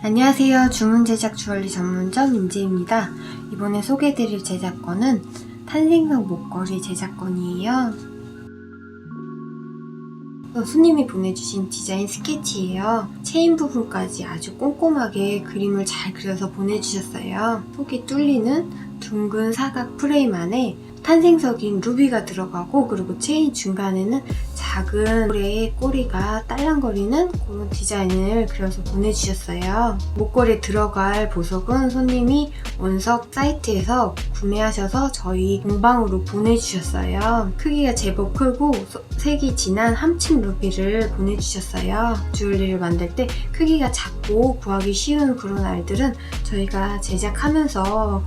안녕하세요. 주문 제작 주얼리 전문점 임지입니다. 이번에 소개해드릴 제작권은 탄생석 목걸이 제작권이에요. 어, 손님이 보내주신 디자인 스케치예요. 체인 부분까지 아주 꼼꼼하게 그림을 잘 그려서 보내주셨어요. 속이 뚫리는 둥근 사각 프레임 안에 탄생석인 루비가 들어가고 그리고 체인 중간에는 작은 고래의 꼬리가 딸랑거리는 그런 디자인을 그려서 보내주셨어요. 목걸이에 들어갈 보석은 손님이 원석 사이트에서 구매하셔서 저희 공방으로 보내주셨어요. 크기가 제법 크고 소- 색이 진한 함침 루비를 보내주셨어요. 주얼리를 만들 때 크기가 작고 구하기 쉬운 그런 알들은 저희가 제작하면서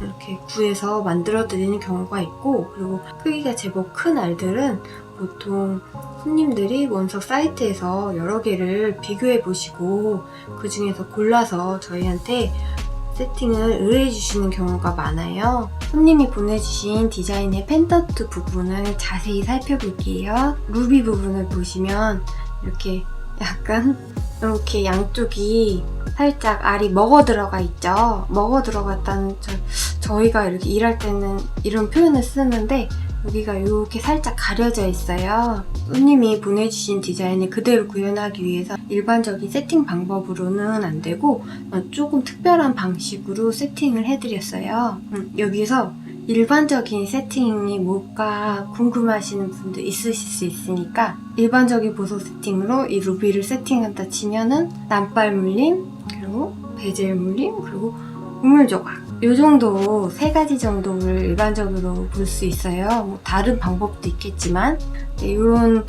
이렇게 구해서 만들어 드리는 경우가 있고 그리고 크기가 제법 큰 알들은 보통 손님들이 원석 사이트에서 여러 개를 비교해 보시고 그 중에서 골라서 저희한테 세팅을 의뢰해 주시는 경우가 많아요. 손님이 보내주신 디자인의 펜던트 부분을 자세히 살펴볼게요. 루비 부분을 보시면 이렇게 약간 이렇게 양쪽이 살짝 알이 먹어 들어가 있죠. 먹어 들어갔다는 저, 저희가 이렇게 일할 때는 이런 표현을 쓰는데 여기가 이렇게 살짝 가려져 있어요. 손님이 보내주신 디자인을 그대로 구현하기 위해서 일반적인 세팅 방법으로는 안 되고 어, 조금 특별한 방식으로 세팅을 해드렸어요. 음, 여기서 일반적인 세팅이 뭘까 궁금하시는 분들 있으실 수 있으니까 일반적인 보석 세팅으로 이 루비를 세팅한다 치면은 남발 물림 그리고 베젤 물림 그리고 우물 조각 이 정도 세 가지 정도를 일반적으로 볼 수 있어요. 뭐 다른 방법도 있겠지만 이런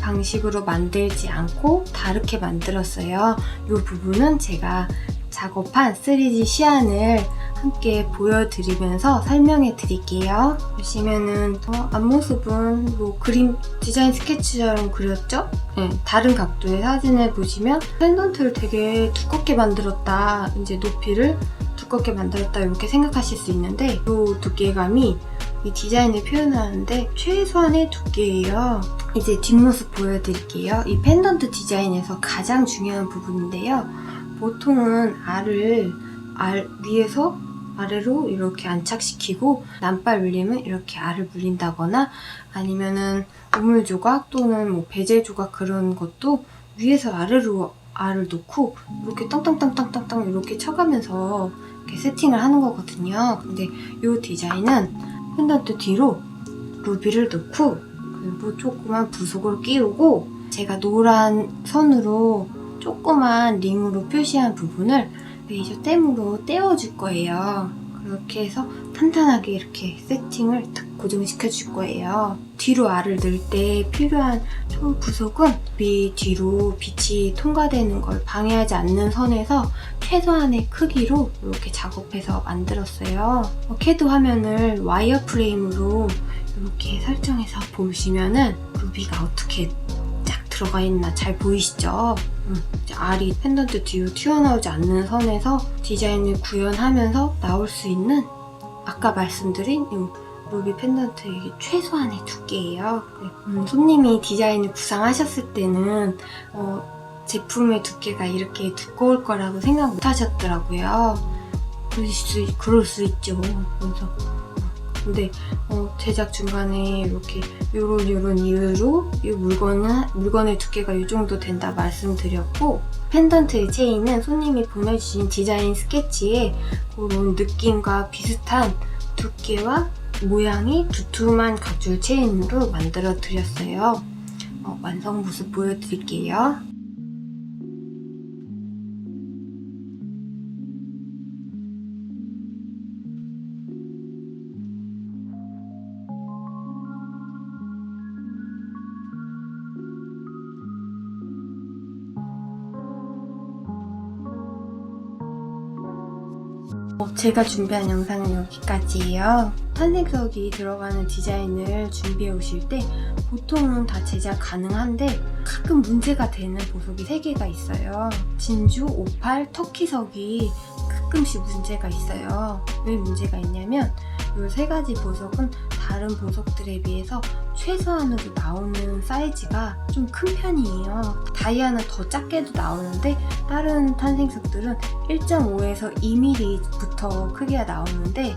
방식으로 만들지 않고 다르게 만들었어요. 이 부분은 제가 작업한 3D 시안을 함께 보여드리면서 설명해 드릴게요. 보시면은 어, 앞모습은 뭐 그림 디자인 스케치처럼 그렸죠? 네, 다른 각도의 사진을 보시면 펜던트를 되게 두껍게 만들었다. 이제 높이를 두껍게 만들었다 이렇게 생각하실 수 있는데 이 두께감이 이 디자인을 표현하는데 최소한의 두께예요. 이제 뒷모습 보여드릴게요. 이 펜던트 디자인에서 가장 중요한 부분인데요. 보통은 알을 알 위에서 아래로 이렇게 안착시키고 남발 물림은 이렇게 알을 물린다거나 아니면은 우물 조각 또는 뭐 베젤 조각 그런 것도 위에서 아래로 알을 놓고 이렇게 땅땅땅땅땅땅 이렇게 쳐가면서 이렇게 세팅을 하는 거거든요. 근데 이 디자인은 펜던트 뒤로 루비를 넣고 그리고 조그만 부속을 끼우고 제가 노란 선으로 조그만 링으로 표시한 부분을 레이저 댐으로 떼어줄 거예요. 그렇게 해서 탄탄하게 이렇게 세팅을 탁 고정시켜 줄 거예요. 뒤로 알을 넣을 때 필요한 총 부속은 빛 뒤로 빛이 통과되는 걸 방해하지 않는 선에서 최소한의 크기로 이렇게 작업해서 만들었어요. 어, 캐드 화면을 와이어 프레임으로 이렇게 설정해서 보시면은 루비가 어떻게 쫙 들어가 있나 잘 보이시죠? 알이 펜던트 뒤로 튀어나오지 않는 선에서 디자인을 구현하면서 나올 수 있는 아까 말씀드린 이 루비 펜던트의 최소한의 두께예요. 네, 음, 손님이 디자인을 구상하셨을 때는 어, 제품의 두께가 이렇게 두꺼울 거라고 생각 못 하셨더라고요. 그럴 수, 그럴 수 있죠. 그래서 근데 어, 제작 중간에 이렇게 요런 요런 이유로 이 물건은 물건의 두께가 이 정도 된다 말씀드렸고 펜던트의 체인은 손님이 보내주신 디자인 스케치에 그런 느낌과 비슷한 두께와 모양이 두툼한 각줄 체인으로 만들어 드렸어요. 어, 완성 모습 보여드릴게요. 제가 준비한 영상은 여기까지예요. 탄생석이 들어가는 디자인을 준비해 오실 때 보통은 다 제작 가능한데 가끔 문제가 되는 보석이 3개가 있어요. 진주, 오팔, 터키석이 가끔씩 문제가 있어요. 왜 문제가 있냐면 이 세 가지 보석은 다른 보석들에 비해서 최소한으로 나오는 사이즈가 좀 큰 편이에요. 다이아는 더 작게도 나오는데 다른 탄생석들은 1.5에서 2mm 부터 크기가 나오는데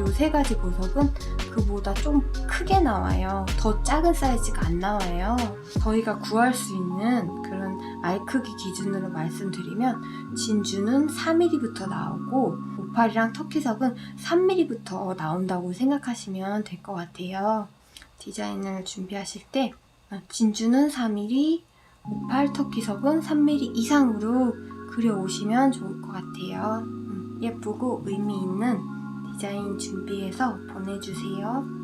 이세 가지 보석은 그보다 좀 크게 나와요. 더 작은 사이즈가 안 나와요. 저희가 구할 수 있는 그런 알 크기 기준으로 말씀드리면 진주는 4mm부터 나오고 오팔이랑 터키석은 3mm부터 나온다고 생각하시면 될 것 같아요. 디자인을 준비하실 때 아, 진주는 4mm, 오팔 터키석은 3mm 이상으로 그려오시면 좋을 것 같아요. 음, 예쁘고 의미 있는 디자인 준비해서 보내주세요.